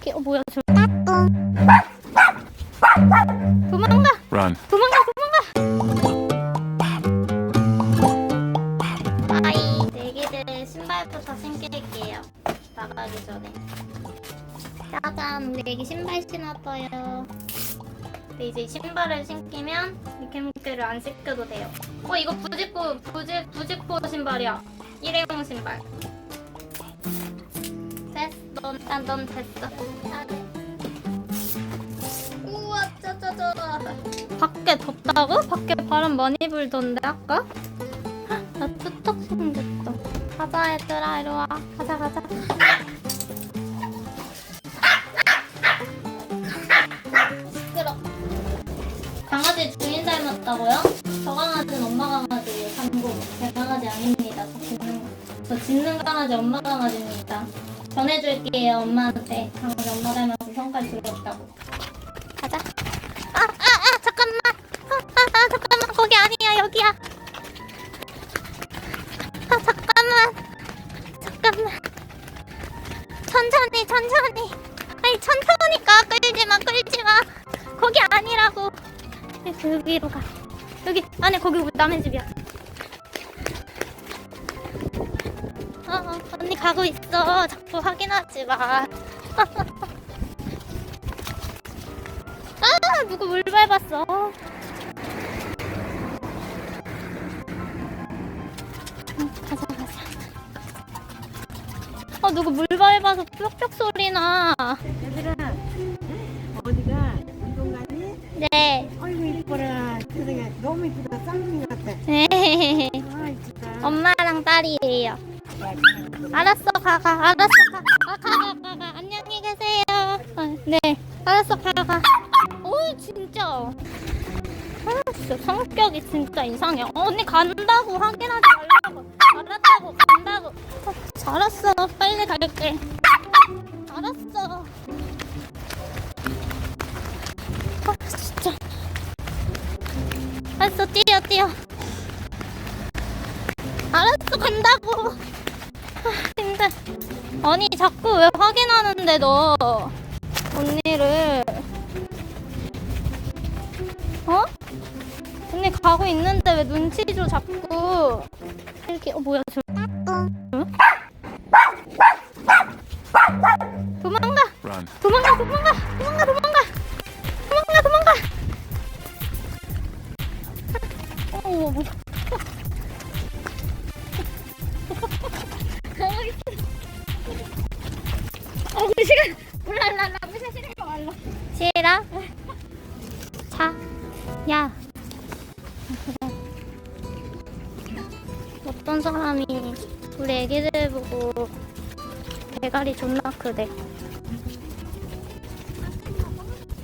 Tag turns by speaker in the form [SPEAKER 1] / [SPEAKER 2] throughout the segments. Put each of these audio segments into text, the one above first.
[SPEAKER 1] 여기 어 뭐야 저. 도망가.
[SPEAKER 2] Run.
[SPEAKER 1] 도망가 도망가. 아이 애기들 신발부터 신길게요. 나가기 전에. 짜잔 우리 애기 신발 신었어요. 근데 이제 신발을 신기면 미케모케를 안 신겨도 돼요. 어 이거 부직포 부직 부직포 신발이야. 일회용 신발 됐어 일단 넌 됐어 아, 네. 우와 짜자자 밖에 덥다고? 밖에 바람 많이 불던데 아까? 헉, 나 뚜떡 생겼어 가자 얘들아 이리 와 가자 가자 시끄러 강아지 주인 닮았다고요? 저 강아지는 엄마 강아지예요 참고 제 강아지 아닙니다 저 짖는, 저 짖는 강아지 엄마 강아지입니다 전해줄게요 엄마한테 강아지 엄마 닮아서 성깔 들었다고 가자 아, 아, 아, 잠깐만. 아, 아, 아, 잠깐만. 거기 아니야, 여기야. 아, 잠깐만. 잠깐만. 천천히, 천천히. 아니, 천천히 가. 끌지 마, 끌지 마. 거기 아니라고. 여기, 여기로 가. 여기, 안에 거기 남의 집이야. 가고 있어. 자꾸 확인하지 마. 아 누구 물 밟았어 응, 가자 가자 아 누구 물 밟아서 뾱뾱 소리 나
[SPEAKER 3] 얘들아, 어디가? 운동 가니?
[SPEAKER 1] 네
[SPEAKER 3] 아이고 이뻐라. 너무 이쁘다. 쌍둥이 같아.
[SPEAKER 1] 네.
[SPEAKER 3] 아 이쁘다.
[SPEAKER 1] 엄마랑 딸이에요 알았어 가가 알았어 가가 가 가 안녕히 계세요. 어, 네. 알았어 가가 오 진짜. 아 진짜 성격이 진짜 이상해. 어, 언니 간다고 확인하지 말라고. 알았다고 간다고. 어, 알았어. 빨리 갈게. 알았어. 아 진짜. 알았어 뛰어 뛰어. 알았어 간다고. 아, 아니 자꾸 왜 확인하는데 너 언니를 어? 언니 가고 있는데 왜 눈치 줘 자꾸 이렇게 어 뭐야 저 응? 도망가
[SPEAKER 2] Run.
[SPEAKER 1] 도망가 도망가 도망가 도망가 도망가 도망가 어 뭐야 어, 그 시간 올라올라 무슨 시간 올라. 시라. 자, 야. 어떤 사람이 우리 애기들 보고 대가리 존나 크대.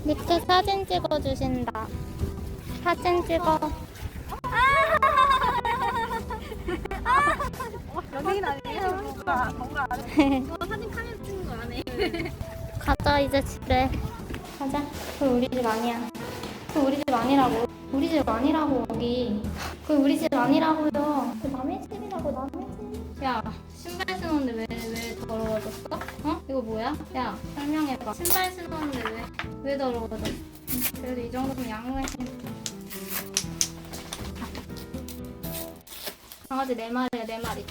[SPEAKER 1] 밑에 사진 찍어 주신다. 사진 찍어.
[SPEAKER 3] 연예인 아니에요? 뭔가 뭔가
[SPEAKER 1] 가자 이제 집에. 가자. 그 우리 집 아니야. 그 우리 집 아니라고. 우리 집 아니라고 여기. 그 우리 집 아니라고요. 그 남의 집이라고 남의 집야 신발 신었는데 왜 왜 더러워졌어? 어? 이거 뭐야? 야 설명해봐. 신발 신었는데 왜 왜 더러워졌어? 그래도 이 정도면 양호해. 강아지 네 마리야 네 마리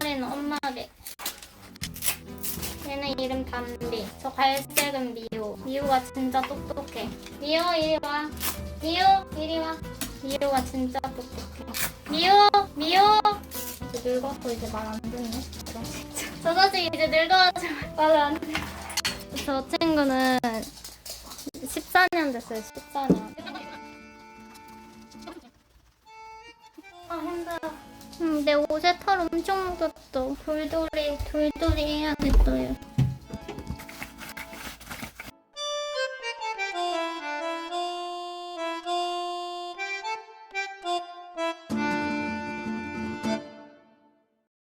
[SPEAKER 1] 마리는 엄마게. 얘는 이름 담비. 저 갈색은 미호. 미호가 진짜 똑똑해. 미호 이리 와. 미호 이리 와. 미호가 진짜 똑똑해. 미호 미호. 이제 늙었고 이제 말 안 듣네. 저 자식 이제 늙어가지고 말을 안 돼. 저 친구는 14년 됐어요. 14년. 아 힘들어. 음, 내 옷에 털 엄청 묻었어. 돌돌이, 돌돌이 해야겠어요.